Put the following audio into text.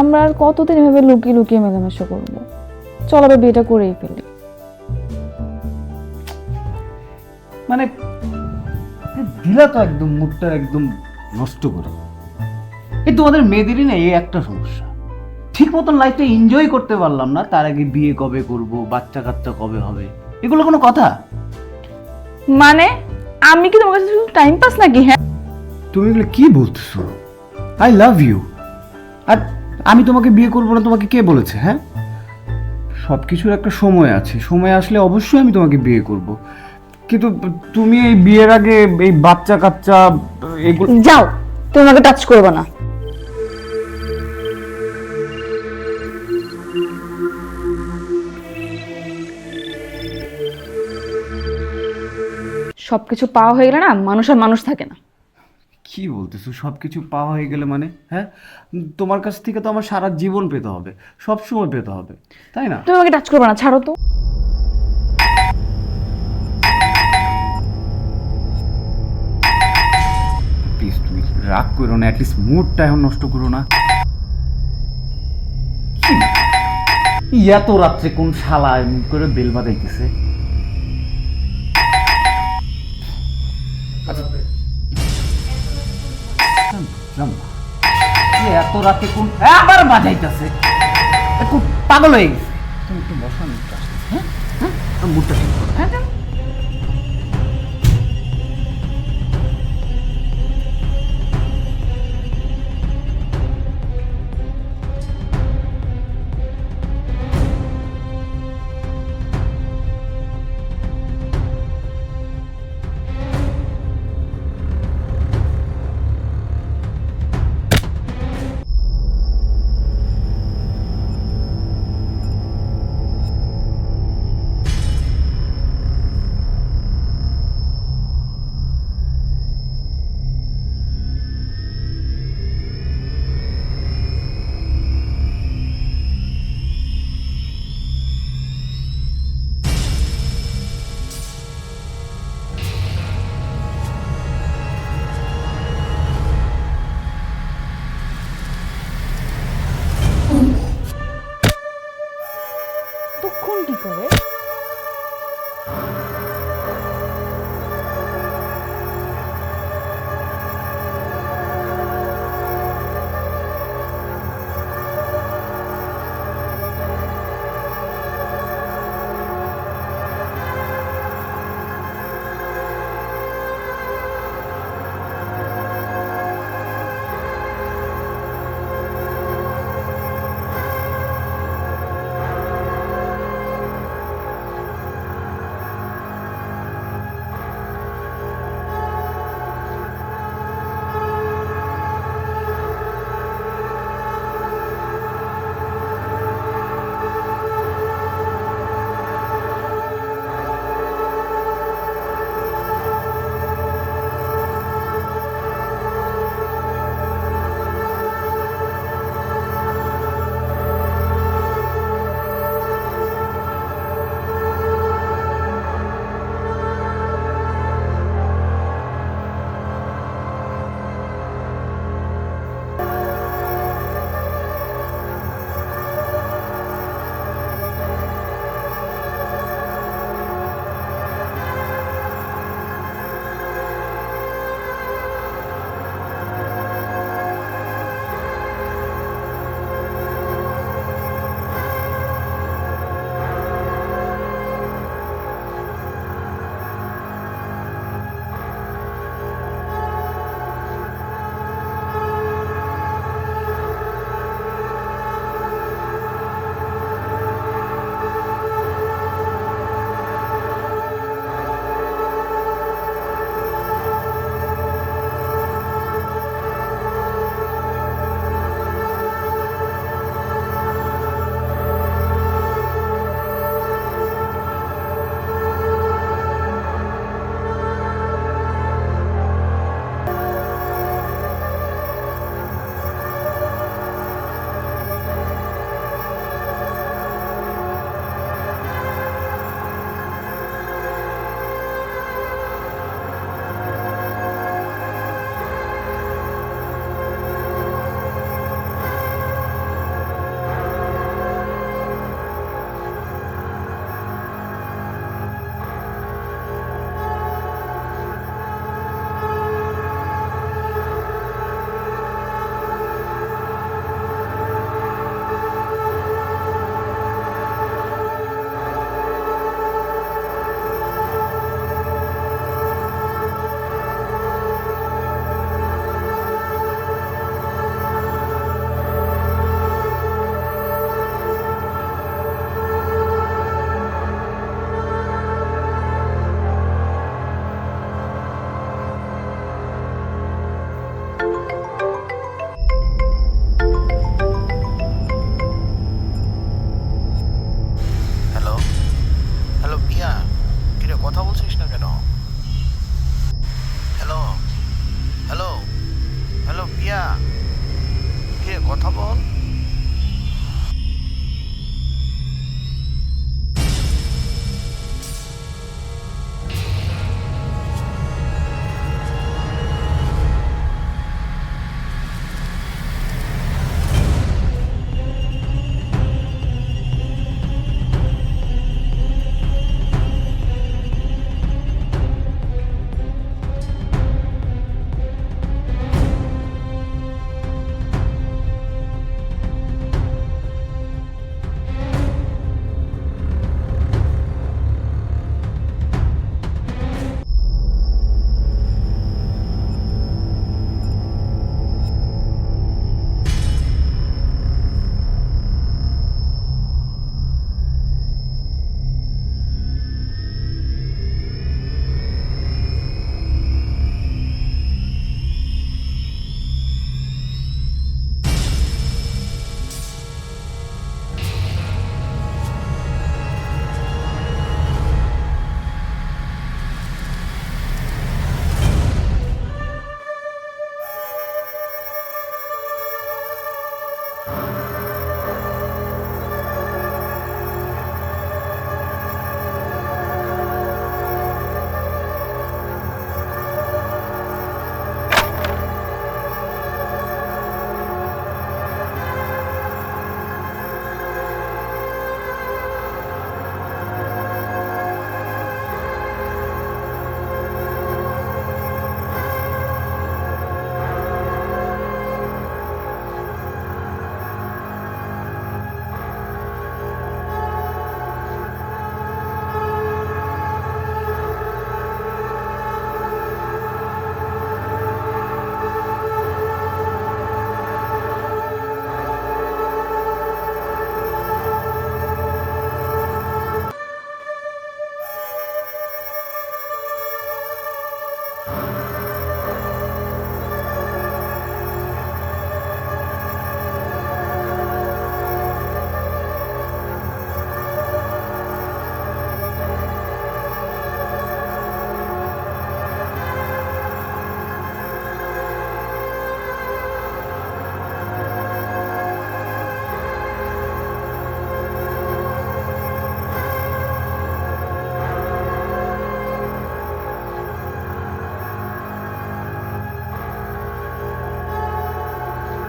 আমরা আর কতদিন এভাবে লুকিয়ে লুকিয়ে মেলামেশা করব? চল আবার বিয়েটা করেই ফেলি। মানে দিলা তো একদম মুডটা একদম নষ্ট করে। এই তোমাদের মেয়েদেরই না এই একটা সমস্যা। ঠিক মতন লাইফটা এনজয় করতে পারলাম না তার আগে বিয়ে কবে করব বাচ্চা কাচ্চা কবে হবে এগুলো কোনো কথা? মানে আমি কি তোমার কাছে শুধু টাইম পাস নাকি? হ্যাঁ। তুমি এগুলো কি বলতেছো? আই লাভ ইউ আর আমি তোমাকে বিয়ে করব না, তোমাকে কে বলেছে হ্যাঁ? সব কিছুর একটা সময় আছে। সময় আসলে অবশ্যই আমি তোমাকে বিয়ে করব। কিন্তু তুমি এই বিয়ের আগে এই বাচ্চা কাচ্চা, এগুলো যাও, তুমি আমাকে টাচ করবে না। সবকিছু পাওয়া হয়ে গেলে না, মানুষ আর মানুষ থাকে না। কি বলতেছো? সব কিছু পাওয়া হয়ে গেলে মানে হ্যাঁ? তোমার কাছ থেকে তো আমার সারা জীবন পেতে হবে সব সময় পেতে হবে তাই না? তুমি আমাকে টাচ করবে না ছাড়ো তো। প্লিজ তুমি রাগ করো না অ্যাটলিস্ট মুডটা এখন নষ্ট করো না। এত রাত্রে কোন শালা এমন করে বেল বাজাইতেছে? এত রাতে কোন আবার বাজাইতেছে। একটু পাগল হয়ে গেছে। তুমি একটু বসো একটু আসছি, হ্যাঁ? হ্যাঁ? হ্যালো পিয়া কিরে কথা বলছিস না কেন? হ্যালো হ্যালো হ্যালো পিয়া কিরে কথা বল।